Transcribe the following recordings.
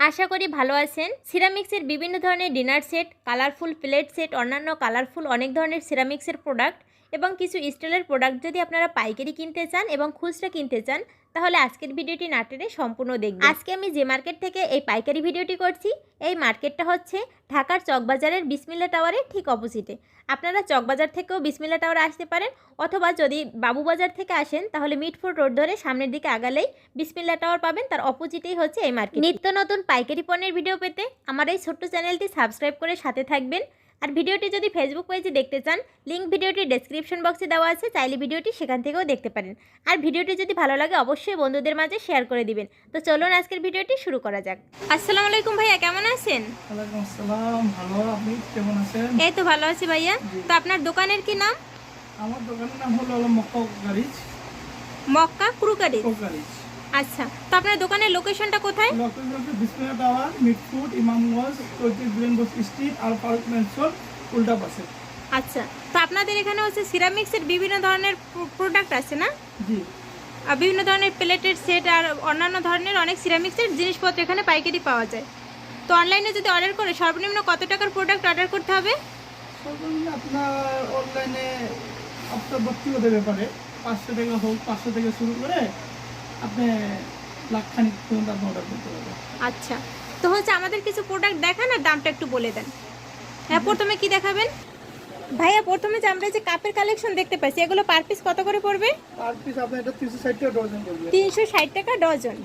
আশা করি ভালো আছেন। সিরামিক্সের বিভিন্ন ধরনের dinner set, colourful plate set, অন্যান্য কালারফুল অনেক ধরনের সিরামিক্সের প্রোডাক্ট। এবং কিছু স্টিলের প্রোডাক্ট যদি আপনারা পাইকারি কিনতে চান এবং খুচরা কিনতে চান তাহলে আজকের ভিডিওটি না টেনে সম্পূর্ণ দেখবেন। আজকে আমি যে মার্কেট থেকে এই পাইকারি ভিডিওটি করছি এই মার্কেটটা হচ্ছে ঢাকার চকবাজারের বিসমিল্লা টাওয়ারের ঠিক অপোজিটে আপনারা চকবাজার থেকেও বিসমিল্লা টাওয়ারে আসতে পারেন অথবা যদি বাবুবাজার থেকে আসেন তাহলে মিটফুট রোড ধরে সামনের দিকে আগালেই বিসমিল্লা টাওয়ার পাবেন তার অপোজিটেই হচ্ছে এই মার্কেট নিত্য নতুন পাইকারি পণ্যের ভিডিও পেতে আমার এই ছোট্ট চ্যানেলটি সাবস্ক্রাইব করে সাথে থাকবেন। আর ভিডিওটি যদি ফেসবুক পেজে দেখতে চান লিঙ্ক ভিডিওটি ডেসক্রিপশন বক্সে দেওয়া আছে চাইলে ভিডিওটি সেখান থেকেও দেখতে পারেন। আর ভিডিওটি যদি ভালো লাগে অবশ্যই বন্ধুদের মাঝে শেয়ার করে দিবেন। তো চলুন আজকের ভিডিওটি শুরু করা যাক। আসসালামু আলাইকুম ভাইয়া কেমন আছেন? এই তো ভালো আছি ভাইয়া। তো আপনার দোকানের কি নাম? আমার দোকানের নাম হলো মক্কা গাড়িজ মক্কা ক্রুকারি গাড়িজ আচ্ছা তো আপনার দোকানের লোকেশনটা কোথায়? লোকেশন বিসমিল্লা টাওয়ার মিটফুট ইমামগঞ্জ চৈত্রিশ বিলেনগঞ্জ স্ট্রিট আর পার্ক মেনশন উল্টা পাশে। আচ্ছা তো আপনাদের এখানে হচ্ছে সিরামিক্সের বিভিন্ন ধরনের প্রোডাক্ট আছে না? জি। আর বিভিন্ন ধরনের প্লেটের সেট আর অন্যান্য ধরনের অনেক সিরামিক্সের জিনিসপত্র এখানে পাইকারি পাওয়া যায়। তো অনলাইনে যদি অর্ডার করে সর্বনিম্ন কত টাকার প্রোডাক্ট অর্ডার করতে হবে? সর্বনিম্ন আপনার অনলাইনে আপনার ব্যক্তিগত ব্যাপারে পাঁচশো টাকা হোক পাঁচশো থেকে শুরু করে আপনি পর্যন্ত আপনি অর্ডার করতে পারবেন। আচ্ছা। তো হচ্ছে আমাদের কিছু প্রোডাক্ট দেখান আর দামটা একটু বলে দেন। হ্যাঁ প্রথমে কি দেখাবেন? ভাইয়া প্রথমে যে আমরা যে কাপের কালেকশন দেখতে পাচ্ছি এগুলো পার পিস কত করে পড়বে? পার পিস আপনি এটা তিনশো ষাট টাকা ডজন তিনশো ষাট টাকা ডজন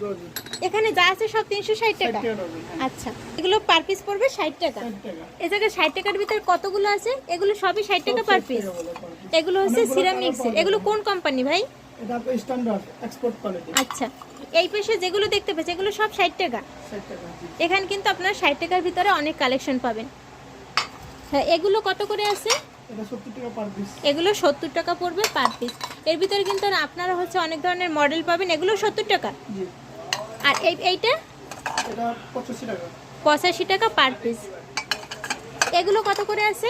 এখানে যা আছে সব তিনশো ষাট ষাট টাকা। টাকা আচ্ছা। এগুলো পার পিস পড়বে ষাট টাকা। ষাট টাকা। এ জায়গায় ষাট টাকার ভিতর কতগুলো আছে? এগুলো সবই ষাট টাকা পার পিস এগুলো হচ্ছে সিরামিক্স এগুলো কোন কোম্পানি ভাই? এটা স্ট্যান্ডার্ড এক্সপোর্ট কোয়ালিটি আচ্ছা এই পাশে যেগুলো দেখতে পাচ্ছি এগুলো সব ষাট টাকা। ষাট টাকা এখানে কিন্তু আপনার ষাট টাকার ভিতরে অনেক কালেকশন পাবেন। হ্যাঁ এগুলো কত করে আছে? এটা সত্তর টাকা পার পিস এগুলো সত্তর টাকা পড়বে পার পিস এর ভিতরে কিন্তু আপনারা হচ্ছে অনেক ধরনের মডেল পাবেন এগুলো সত্তর টাকা। জি। আর এই এইটা? এটা পঁচাশি টাকা। পার পিস এগুলো কত করে আছে?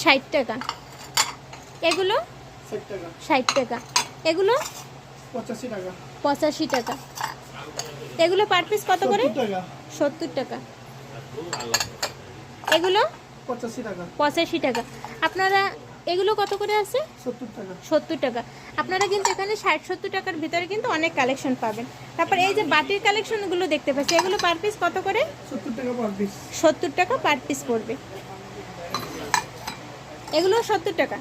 ষাট টাকা। এগুলো? ষাট টাকা। এগুলো? পঁচাশি টাকা। পঁচাশি টাকা। এগুলো পার পিস কত করে? সত্তর টাকা। এগুলো? পঁচাশি টাকা। পঁচাশি টাকা। আপনারা এগুলো কত করে আছে? সত্তর টাকা। আপনারা কিন্তু এখানে ষাট সত্তর টাকার ভিতরে কিন্তু অনেক কালেকশন পাবেন। তারপর এই যে বাটির কালেকশনগুলো দেখতে পাচ্ছি এগুলো পার পিস কত করে? সত্তর টাকা পার পিস। সত্তর টাকা পার পিস পড়বে। এগুলো সত্তর টাকা।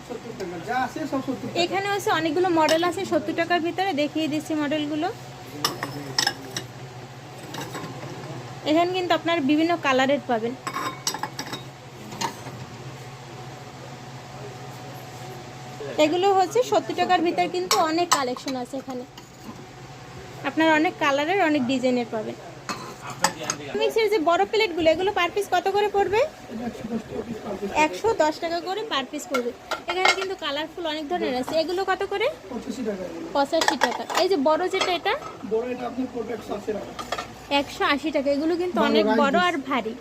এখানে হচ্ছে অনেকগুলো মডেল আছে, সত্তর টাকার ভিতরে দেখিয়ে দিচ্ছি মডেলগুলো এখানে কিন্তু আপনার বিভিন্ন কালারের পাবেন। এগুলো হচ্ছে সত্তর টাকার ভিতরে কিন্তু অনেক কালেকশন আছে এখানে। আপনার অনেক কালারের অনেক ডিজাইনের পাবেন। মিক্সের যে বড় প্লেটগুলো এগুলো পার পিস কত করে পড়বে? একশো দশ টাকা করে পার পিস পড়বে। এখানে কিন্তু কালারফুল অনেক ধরনের আছে। এগুলো কত করে? পঁচাশি টাকা এই যে বড় যেটা এটা? বড় এটা আপনি পড়বে একশো আশি টাকা। এগুলো কিন্তু অনেক rice বড় আর ভারী।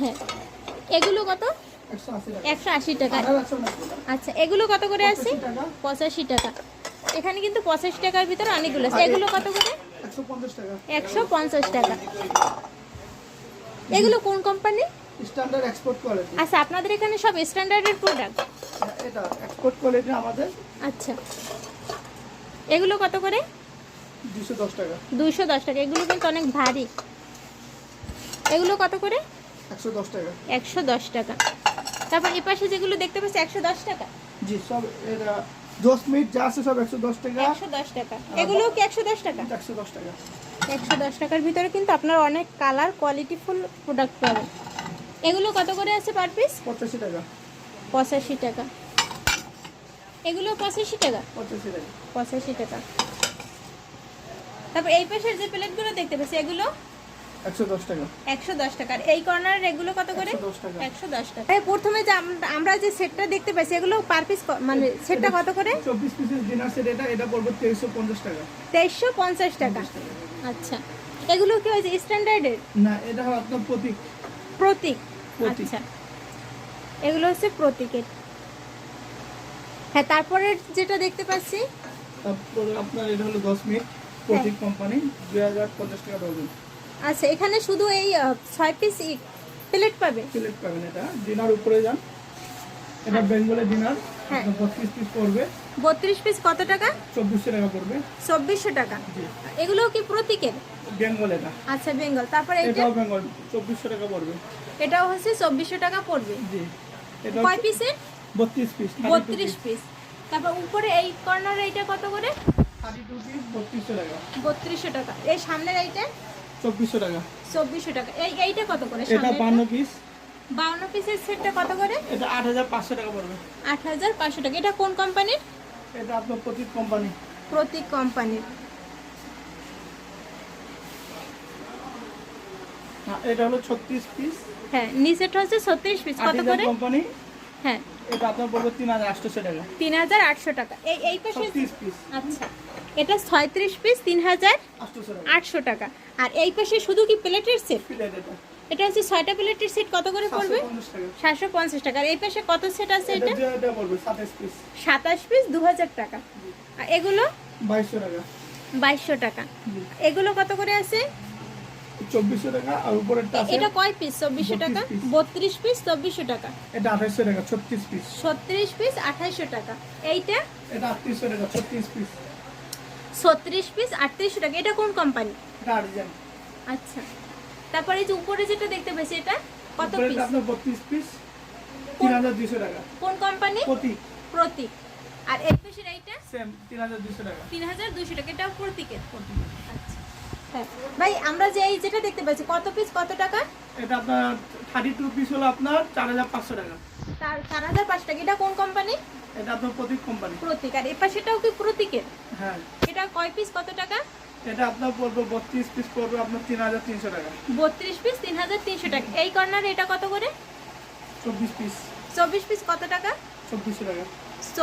হ্যাঁ। এগুলো কত? একশো আশি টাকা। আচ্ছা এগুলো কত করে আছে? পঁচাশি টাকা। এখানে কিন্তু পঁচাশি টাকার ভিতরে অনেকগুলো আছে। এগুলো কত করে? একশো পঞ্চাশ টাকা। এগুলো কোন কোম্পানি স্ট্যান্ডার্ড এক্সপোর্ট কোয়ালিটি আচ্ছা আপনাদের এখানে সব স্ট্যান্ডার্ডের প্রোডাক্ট এটা এক্সপোর্ট কোয়ালিটি আমাদের। আচ্ছা। এগুলো কত করে? দুশো দশ টাকা। দুইশো দশ টাকা। এগুলো কিন্তু অনেক ভারী। এগুলো কত করে? একশো দশ টাকা। একশো দশ টাকা। তারপর এ পাশে যেগুলো দেখতে পাচ্ছি একশো দশ টাকা? জি সব এটা দশ মিনিট যা আছে সব একশো দশ টাকা। একশো দশ টাকা। এগুলো কি একশো দশ টাকা? একশো দশ টাকা। একশো দশ টাকার ভিতরে কিন্তু আপনার অনেক কালার কোয়ালিটিফুল প্রোডাক্ট পাবেন। এগুলো কত করে আছে পার পিস পঁচাশি টাকা। পঁচাশি টাকা। এগুলো পঁচাশি টাকা? পঁচাশি টাকা। পঁচাশি টাকা। তারপর এই পাশের যে প্লেটগুলো দেখতে পাচ্ছি এগুলো একশো দশ টাকা। একশো দশ এই কর্নারের এগুলো কত করে? 110 টাকা। একশো দশ টাকা। এই প্রথমে যে আমরা যে সেটটা দেখতে পাচ্ছি এগুলো পার পিস মানে সেটটা কত করে? চব্বিশ পিসের ডিনার সেট এটা এটা পড়বে তেইশশো পঞ্চাশ টাকা। তেইশশো পঞ্চাশ টাকা। আচ্ছা। এগুলো কি হয়েছে স্ট্যান্ডার্ডের না এটা হলো আপনার প্রতীক। আচ্ছা। এগুলো হচ্ছে প্রতীকের। হ্যাঁ তারপরে যেটা দেখতে পাচ্ছি? তারপরে আপনার এটা হলো দশ মিনিট। প্রতীক কোম্পানি দুই হাজার পঞ্চাশ টাকা ডজন আচ্ছা এখানে শুধু এই ছয় পিস প্লেট পাবে? প্লেট পাবেন এটা। ডিনার উপরে যান। এটা বেঙ্গলের ডিনার হ্যাঁ। বত্রিশ পিস পড়বে। বত্রিশ পিস কত টাকা? চব্বিশশো টাকা পড়বে। চব্বিশশো টাকা। জি। এগুলোও কি প্রতীকের? বেঙ্গল এটা। আচ্ছা বেঙ্গল। তারপরে এটাও বেঙ্গল। চব্বিশশো টাকা পড়বে। এটাও হচ্ছে চব্বিশশো টাকা পড়বে। জি। এটা কয় পিসের বত্রিশ পিস বত্রিশ পিস তারপর উপরে এই কর্নারে এইটা কত করে? থার্টি টু পিস বত্রিশশো টাকা। বত্রিশশো টাকা। এই সামনের এইটা? চব্বিশশো টাকা। চব্বিশশো টাকা। এই এইটা কত করে এটা বান্ন পিস বাউন্ন পিসের সেটটা কত করে? এটা আট হাজার পাঁচশো টাকা পড়বে। আট হাজার পাঁচশো টাকা। এটা কোন কোম্পানির এটা আপনার প্রতীক কোম্পানি প্রতীক কোম্পানির এটা হলো ছত্রিশ পিস হ্যাঁ নিচেরটা হচ্ছে ছত্রিশ পিস কত করে? কোম্পানি হ্যাঁ। এটা আপনার পড়বে তিন হাজার আটশোশো টাকা। তিন হাজার আটশো টাকা। এই এই পাশে ছত্রিশ পিস আচ্ছা। এটা ছয়ত্রিশ পিস তিন হাজার আটশোশো টাকা। আটশো টাকা। আর এই পাশে শুধু কি প্লেটের সেট? এটা হচ্ছে ছয়টা প্লেটের সেট কত করে পড়বে? সাতশো পঞ্চাশ টাকা। আর এই পাশে কত সেট আছে এটা সাতাশ পিস। দু হাজার টাকা। আর এগুলো? বাইশশো টাকা। বাইশশো টাকা। এগুলো কত করে আছে? চব্বিশশো টাকা আর উপরেরটা এটা কয় পিস চব্বিশশো টাকা? বত্রিশ পিস চব্বিশশো টাকা। এটা আঠাশশো টাকা ছত্রিশ পিস ছত্রিশ পিস টাকা। এইটা? এটা আটত্রিশশো টাকা ছত্রিশ পিস ছত্রিশ পিস আটত্রিশশো টাকা। এটা কোন কোম্পানি এটা আর্টিজান আচ্ছা। তারপরে এই যে উপরে যেটা দেখতে পেয়েছি এটা কত পিস আপনার বত্রিশ পিস তিন হাজার দুশো টাকা। কোন কোম্পানি প্রতীক। প্রতীক। আর এই পাশের এইটা সেম তিন হাজার দুশো টাকা। তিন হাজার দুশো টাকা এটাও প্রতীকের। প্রতীক। আচ্ছা। হ্যাঁ। ভাই আমরা যে এই যেটা দেখতে পাচ্ছি কত পিস কত টাকা? এটা আপনার থার্টি টু পিস হলো আপনার চার হাজার পাঁচশো টাকা। তার চার হাজার পাঁচ টাকা এটা কোন কোম্পানি এটা আপনার প্রতীক কোম্পানি প্রতীক। আর এ পাশেটাও কি প্রতীকের? হ্যাঁ। এটা কয় পিস কত টাকা? এটা আপনার পড়বে বত্রিশ পিস পড়বে আপনার তিন হাজার তিনশো টাকা। বত্রিশ পিস তিন হাজার তিনশো টাকা। এই কর্নার এটা কত করে? চব্বিশ পিস চব্বিশ পিস কত টাকা? চব্বিশশো টাকা।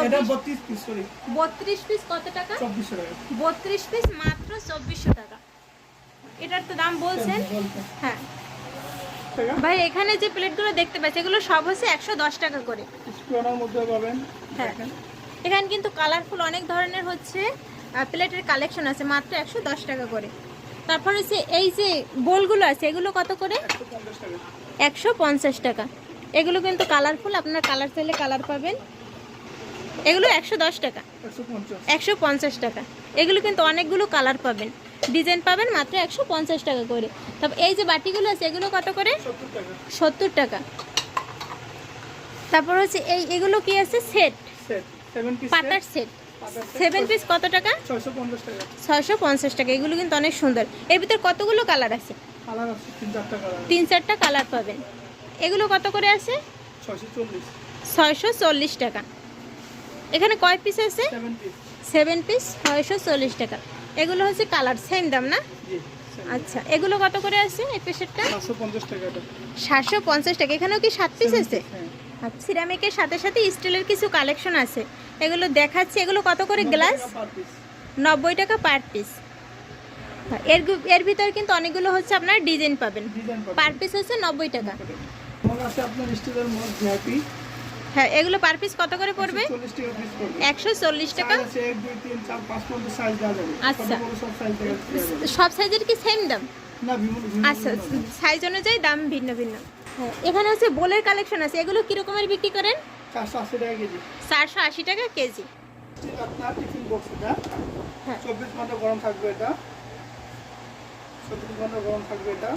এটা চব্বিশ বত্রিশ পিস সরি বত্রিশ পিস কত টাকা? চব্বিশশো টাকা। বত্রিশ পিস মাত্র চব্বিশশো টাকা। এটার তো দাম বলছেন? হ্যাঁ। ভাই এখানে যে প্লেটগুলো দেখতে পাচ্ছি এগুলো সব হচ্ছে একশো দশ টাকা করে। স্টোনের মধ্যে পাবেন। হ্যাঁ। এখানে কিন্তু কালারফুল অনেক ধরনের হচ্ছে। প্লেটের কালেকশন আছে মাত্র একশো দশ টাকা করে। তারপর হচ্ছে এই যে বোলগুলো আছে এগুলো কত করে? একশো পঞ্চাশ টাকা। এগুলো কিন্তু কালারফুল আপনার কালার চাইলে কালার পাবেন। এগুলো একশো দশ টাকা। একশো পঞ্চাশ। টাকা। এগুলো কিন্তু অনেকগুলো কালার পাবেন। ডিজাইন পাবেন মাত্র একশো পঞ্চাশ টাকা করে। তারপর এই যে বাটিগুলো আছে এগুলো কত করে? সত্তর টাকা। তারপর হচ্ছে এই এগুলো কি আছে? সেট পাতার সেট সেভেন পিস কত টাকা? ছয়শো পঞ্চাশ টাকা। এগুলো কিন্তু অনেক সুন্দর। এর ভিতরে কতগুলো কালার আছে? তিন চারটা কালার পাবেন। এগুলো কত করে আছে? ছয়শো চল্লিশ। টাকা। এখানে কয় পিস আছে? সেভেন পিস ছয়শো চল্লিশ টাকা। এগুলো হচ্ছে কালার সেম দাম না? আচ্ছা এগুলো কত করে আছে এই পেশেরটা সাতশো পঞ্চাশ টাকা এখানেও কি সাত পিস আছে? piece, হ্যাঁ। আর সিরামিকের সাথে সাথে স্টিলের কিছু কালেকশন আছে। এগুলো দেখাচ্ছি। এগুলো কত করে গ্লাস? নব্বই টাকা পার পিস এর এর ভিতরে কিন্তু অনেকগুলো হচ্ছে আপনার ডিজাইন পাবেন। পার পিস হচ্ছে নব্বই টাকা। হ্যাঁ এগুলো পার পিস কত করে পড়বে? একশো চল্লিশ টাকা? আচ্ছা। সব সাইজের কি সেম দাম? আচ্ছা সাইজ অনুযায়ী দাম ভিন্ন ভিন্ন। হ্যাঁ এখানে হচ্ছে বোলের কালেকশন আছে। এগুলো কিরকমের বিক্রি করেন? চারশো আশি টাকা কেজি। টাকা কেজি। আপনার টিফিন বক্স এটা। হ্যাঁ। ঘণ্টা গরম থাকবে এটা। চব্বিশ ঘণ্টা গরম থাকবে এটা।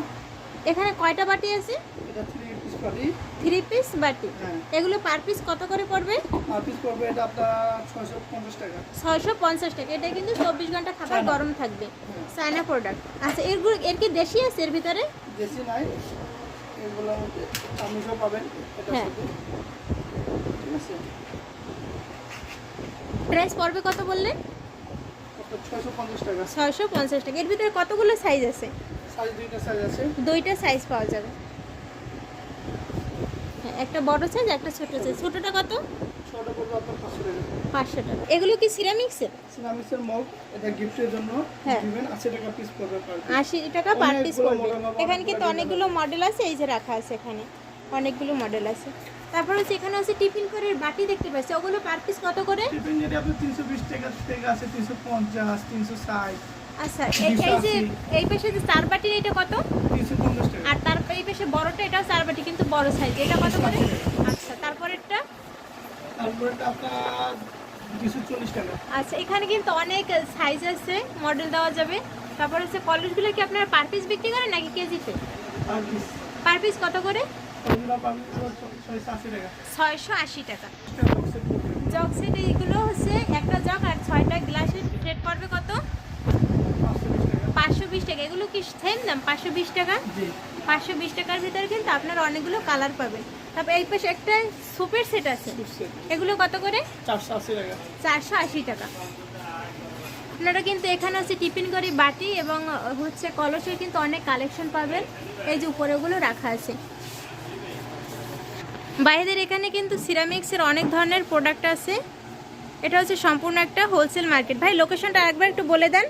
এখানে কয়টা বাটি আছে? এটা থ্রি পিস পাটি থ্রি পিস বাটি? হ্যাঁ। এগুলো পার পিস কত করে পড়বে? আর পিস পড়বে এটা আপনার ছয়শো পঞ্চাশ টাকা। ছয়শো পঞ্চাশ টাকা। এটা কিন্তু চব্বিশ ঘণ্টা খাবার গরম থাকবে। হ্যাঁ। চায়না প্রোডাক্ট আচ্ছা এরগুলো এর কি দেশি আছে এর ভিতরে? বেশি নাই। মধ্যে চামিচও পাবেন। এটা হ্যাঁ। শুধু। প্রাইস পড়বে কত বললেন ছয়শো পঞ্চাশ টাকা। এর ভিতরে কতগুলো সাইজ আছে? দুইটা সাইজ পাওয়া যাবে। হ্যাঁ একটা বড় সাইজ একটা ছোট সাইজ ছোটটা কত? পাঁচশো টাকা। এগুলো কি সিরামিক্সের সিনামিক্সের মগ এটা গিফটের জন্য হ্যাঁ। দিবেন। টাকা পিস পড়বে টাকা পার পিস পড়বে। এখানে কিন্তু অনেকগুলো মডেল আছে এই যে রাখা আছে এখানে। অনেকগুলো মডেল আছে। তারপর হচ্ছে এখানে হচ্ছে টিফিন করে বাটি দেখতে পাচ্ছি। ওগুলো পার পিস কত করে? টিফিন যেটা আপনার তিনশো বিশ টাকা থেকে আছে তিনশো পঞ্চাশ তিনশো ষাট। আচ্ছা এই এই যে এই পাশে যে চার বাটির এটা কত? তিনশো পঞ্চাশ টাকা। আর তার এই পাশে বড়টা এটাও চার বাটি কিন্তু বড় সাইজ এটা কত করে? আচ্ছা তারপরেরটা? তারপরে এটা আপনার দুশো চল্লিশ টাকা। আচ্ছা এখানে কিন্তু অনেক সাইজ আছে মডেল দেওয়া যাবে। তারপর হচ্ছে কলেজগুলো কি আপনারা পার পিস বিক্রি করেন নাকি কেজিতে? আর পিস পার পিস কত করে? ছয়শো আশি টাকা। জগ সেট এইগুলো হচ্ছে একটা জগ আর ছয়টা গ্লাসের রেট পড়বে কত? পাঁচশো বিশ টাকা। এগুলো কি সেম দাম? পাঁচশো বিশ টাকা? পাঁচশো বিশ টাকার ভিতরে কিন্তু আপনারা অনেকগুলো কালার পাবেন তারপর এই পাশে একটা সুপের সেট আছে। এগুলো কত করে? চারশো আশি টাকা। আপনারা কিন্তু এখানে হচ্ছে টিফিন করি বাটি এবং হচ্ছে কলসের কিন্তু অনেক কালেকশন পাবেন। এই যে উপরেগুলো রাখা আছে। বাইরের এখানে কিন্তু সিরামিক্সের অনেক ধরনের প্রোডাক্ট আছে। এটা হচ্ছে সম্পূর্ণ একটা হোলসেল মার্কেট ভাই লোকেশনটা আরেকবার একটু বলে দেন।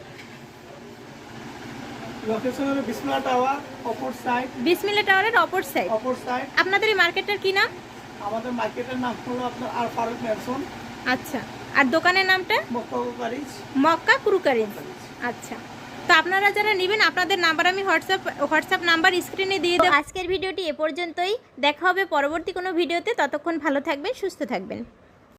বিসমিল্লা টাওয়ারের অপর সাইড আপনাদের এই মার্কেটটার কি নাম? আমাদের মার্কেটের নাম হলো আপনার আর ফারুক ম্যানসন। আচ্ছা। আর দোকানের নামটা? মক্কাকারিজ মক্কা ক্রুকারি আচ্ছা। তো আপনারা যারা নেবেন আপনাদের নাম্বার আমি হোয়াটসঅ্যাপ হোয়াটসঅ্যাপ নাম্বার স্ক্রিনে দিয়ে দেবো। আজকের ভিডিওটি এ পর্যন্তই। দেখা হবে পরবর্তী কোনো ভিডিওতে। ততক্ষণ ভালো থাকবেন সুস্থ থাকবেন।